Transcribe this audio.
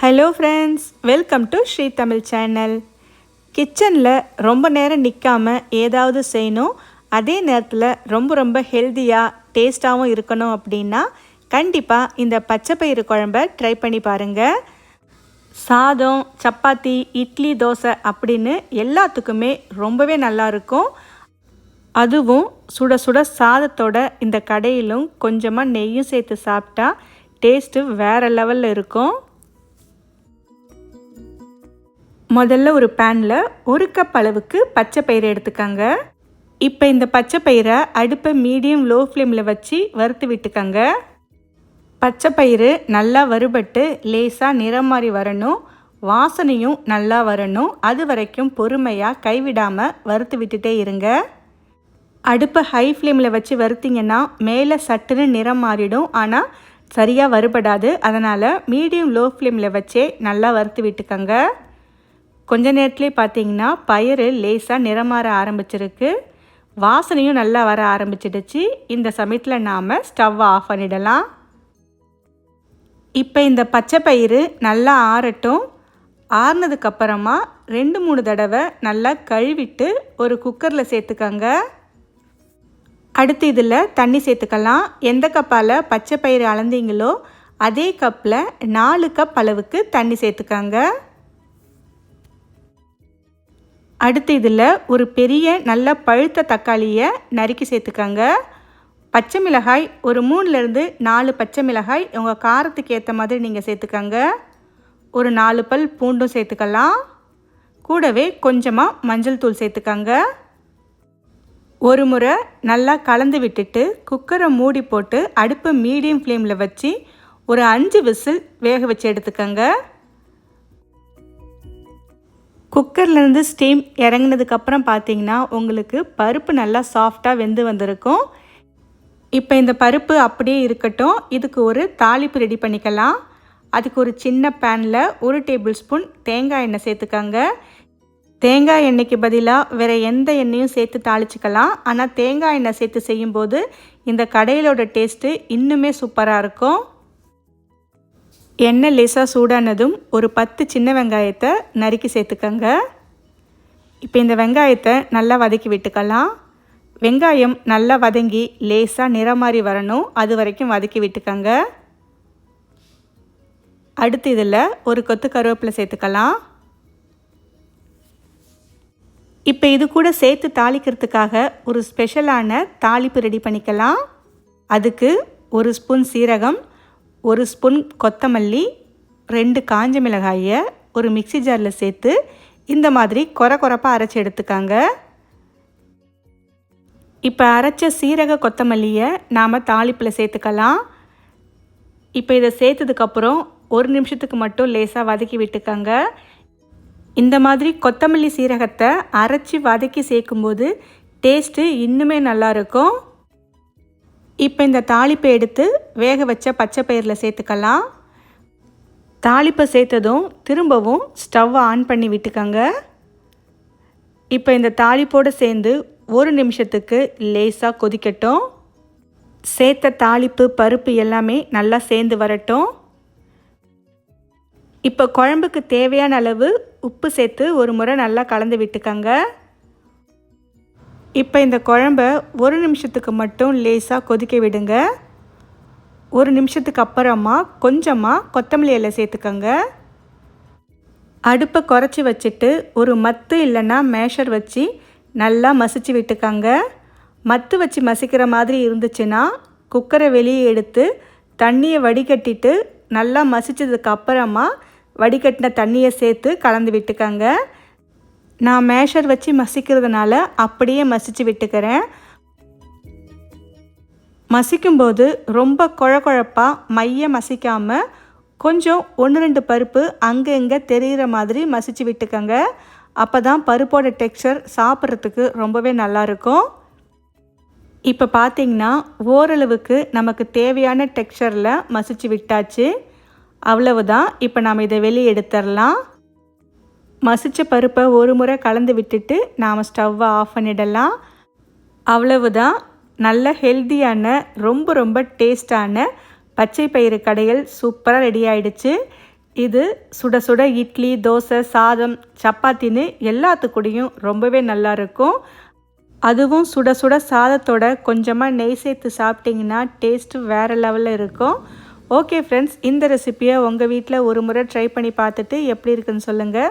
Hello friends welcome to Sri Tamil channel கிச்சனில் ரொம்ப நேரம் நிற்காமல் ஏதாவது செய்யணும். அதே நேரத்தில் ரொம்ப ரொம்ப ஹெல்த்தியாக டேஸ்ட்டாகவும் இருக்கணும் அப்படின்னா கண்டிப்பாக இந்த பச்சைப்பயிறு குழம்ப ட்ரை பண்ணி பாருங்கள் சாதம் சப்பாத்தி இட்லி தோசை அப்படின்னு எல்லாத்துக்குமே ரொம்பவே நல்லாயிருக்கும் அதுவும் சுட சுட சாதத்தோட இந்த கடையிலும் கொஞ்சமாக நெய்யும் சேர்த்து சாப்பிட்டா டேஸ்ட்டு வேறு லெவலில் இருக்கும். முதல்ல ஒரு பேனில் ஒரு கப் அளவுக்கு பச்சை பயிரை எடுத்துக்கங்க. இப்போ இந்த பச்சை பயிரை அடுப்பை மீடியம் லோ ஃப்ளேமில் வச்சு வறுத்து விட்டுக்கங்க. பச்சை பயிறு நல்லா வறுபட்டு லேசாக நிறம் மாறி வரணும். வாசனையும் நல்லா வரணும். அது வரைக்கும் பொறுமையாக கைவிடாமல் வறுத்து விட்டுட்டே இருங்க. அடுப்பை ஹை ஃப்ளேமில் வச்சு வறுத்திங்கன்னா மேலே சட்டுன்னு நிறம் மாறிடும். ஆனால் சரியாக வறுபடாது. அதனால் மீடியம் லோ ஃப்ளேமில் வச்சே நல்லா வறுத்து விட்டுக்கங்க. கொஞ்ச நேரத்துலேயே பார்த்தீங்கன்னா பயிர் லேசாக நிறமாற ஆரம்பிச்சிருக்கு. வாசனையும் நல்லா வர ஆரம்பிச்சிடுச்சு. இந்த சமயத்தில் நாம் ஸ்டவ்வை ஆஃப் பண்ணிடலாம். இப்போ இந்த பச்சை பயிறு நல்லா ஆறட்டும். ஆறுனதுக்கப்புறமா ரெண்டு மூணு தடவை நல்லா கழுவிட்டு ஒரு குக்கரில் சேர்த்துக்கங்க. அடுத்து இதில் தண்ணி சேர்த்துக்கலாம். எந்த கப்பால் பச்சை பயிறு அளந்தீங்களோ அதே கப்பில் நாலு கப் அளவுக்கு தண்ணி சேர்த்துக்கங்க. அடுத்து இதில் ஒரு பெரிய நல்ல பழுத்த தக்காளியை நறுக்கி சேர்த்துக்கங்க. பச்சை மிளகாய் ஒரு மூணுலேருந்து நாலு பச்சை மிளகாய் உங்கள் காரத்துக்கு ஏற்ற மாதிரி நீங்கள் சேர்த்துக்கங்க. ஒரு நாலு பல் பூண்டும் சேர்த்துக்கலாம். கூடவே கொஞ்சமாக மஞ்சள் தூள் சேர்த்துக்கங்க. ஒரு முறை நல்லா கலந்து விட்டுட்டு குக்கரை மூடி போட்டு அடுப்பை மீடியம் ஃப்ளேமில் வச்சு ஒரு அஞ்சு விசில் வேக வச்சு எடுத்துக்கங்க. குக்கர்லேருந்து ஸ்டீம் இறங்கினதுக்கப்புறம் பார்த்தீங்கன்னா உங்களுக்கு பருப்பு நல்லா சாஃப்டாக வெந்து வந்திருக்கும். இப்போ இந்த பருப்பு அப்படியே இருக்கட்டும். இதுக்கு ஒரு தாளிப்பு ரெடி பண்ணிக்கலாம். அதுக்கு ஒரு சின்ன பேனில் ஒரு டேபிள் ஸ்பூன் தேங்காய் எண்ணெய் சேர்த்துக்கோங்க. தேங்காய் எண்ணெய்க்கு பதிலாக வேறு எந்த எண்ணெயும் சேர்த்து தாளிச்சிக்கலாம். ஆனால் தேங்காய் எண்ணெய் சேர்த்து செய்யும்போது இந்த கடையிலோட டேஸ்ட்டு இன்னுமே சூப்பராக இருக்கும். எண்ணெய் லேசாக சூடானதும் ஒரு பத்து சின்ன வெங்காயத்தை நறுக்கி சேர்த்துக்கங்க. இப்போ இந்த வெங்காயத்தை நல்லா வதக்கி விட்டுக்கலாம். வெங்காயம் நல்லா வதங்கி லேசாக நிறம் மாதிரி வரணும். அது வரைக்கும் வதக்கி விட்டுக்கங்க. அடுத்து இதில் ஒரு கொத்து கருவேப்பிலை சேர்த்துக்கலாம். இப்போ இது கூட சேர்த்து தாளிக்கிறதுக்காக ஒரு ஸ்பெஷலான தாளிப்பு ரெடி பண்ணிக்கலாம். அதுக்கு ஒரு ஸ்பூன் சீரகம் ஒரு ஸ்பூன் கொத்தமல்லி ரெண்டு காஞ்ச மிளகாயை ஒரு மிக்சி ஜாரில் சேர்த்து இந்த மாதிரி குறை குறைப்பாக அரைச்சி எடுத்துக்காங்க. இப்போ அரைச்ச சீரக கொத்தமல்லியை நாம் தாளிப்பில் சேர்த்துக்கலாம். இப்போ இதை சேர்த்ததுக்கப்புறம் ஒரு நிமிஷத்துக்கு மட்டும் லேசாக வதக்கி விட்டுக்கங்க. இந்த மாதிரி கொத்தமல்லி சீரகத்தை அரைச்சி வதக்கி சேர்க்கும்போது டேஸ்ட்டு இன்னுமே நல்லாயிருக்கும் இப்போ இந்த தாளிப்பை எடுத்து வேக வச்ச பச்சை பயிரில் சேர்த்துக்கலாம். தாளிப்பை சேர்த்ததும் திரும்பவும் ஸ்டவ்வை ஆன் பண்ணி விட்டுக்கோங்க. இப்போ இந்த தாளிப்போடு சேர்ந்து ஒரு நிமிஷத்துக்கு லேசாக கொதிக்கட்டும். சேர்த்த தாளிப்பு பருப்பு எல்லாமே நல்லா சேர்ந்து வரட்டும். இப்போ குழம்புக்கு தேவையான அளவு உப்பு சேர்த்து ஒரு முறை நல்லா கலந்து விட்டுக்கங்க. இப்போ இந்த குழம்ப ஒரு நிமிஷத்துக்கு மட்டும் லேசாக கொதிக்க விடுங்க. ஒரு நிமிஷத்துக்கு அப்புறமா கொஞ்சமாக கொத்தமல்லி இலை சேர்த்துக்கோங்க. அடுப்பை குறைச்சி வச்சுட்டு ஒரு மத்து இல்லைன்னா மேஷர் வச்சு நல்லா மசிச்சு விட்டுக்கங்க. மத்து வச்சு மசிக்கிற மாதிரி இருந்துச்சுன்னா குக்கரை வெளியே எடுத்து தண்ணியை வடிகட்டிட்டு நல்லா மசித்ததுக்கு அப்புறமா வடிகட்டின தண்ணியை சேர்த்து கலந்து விட்டுக்கோங்க. நான் மேஷர் வச்சு மசிக்கிறதுனால அப்படியே மசித்து விட்டுக்கிறேன். மசிக்கும்போது ரொம்ப குழ குழப்பாக மைய மசிக்காமல் கொஞ்சம் ஒன்று ரெண்டு பருப்பு அங்கே இங்கே தெரிகிற மாதிரி மசித்து விட்டுக்கங்க. அப்போ தான் பருப்போட டெக்ஸ்சர் சாப்பிட்றதுக்கு ரொம்பவே நல்லாயிருக்கும் இப்போ பார்த்திங்கன்னா ஓரளவுக்கு நமக்கு தேவையான டெக்ஸ்சரில் மசித்து விட்டாச்சு. அவ்வளவுதான். இப்போ நாம் இதை வெளியே எடுத்துடலாம். மசித்த பருப்பை ஒரு முறை கலந்து விட்டுட்டு நாம் ஸ்டவ்வை ஆஃப் பண்ணிடலாம். அவ்வளவுதான். நல்ல ஹெல்த்தியான ரொம்ப ரொம்ப டேஸ்டான பச்சை பயிறு கடைகள் சூப்பராக ரெடி ஆயிடுச்சு. இது சுட சுட இட்லி தோசை சாதம் சப்பாத்தின்னு எல்லாத்துக்கூடையும் ரொம்பவே நல்லா இருக்கும். அதுவும் சுட சுட சாதத்தோட கொஞ்சமாக நெய் சேர்த்து சாப்பிட்டிங்கன்னா டேஸ்ட்டு வேறு லெவலில் இருக்கும். ஓகே ஃப்ரெண்ட்ஸ் இந்த ரெசிப்பியை உங்கள் வீட்டில் ஒரு முறை ட்ரை பண்ணி பார்த்துட்டு எப்படி இருக்குன்னு சொல்லுங்கள்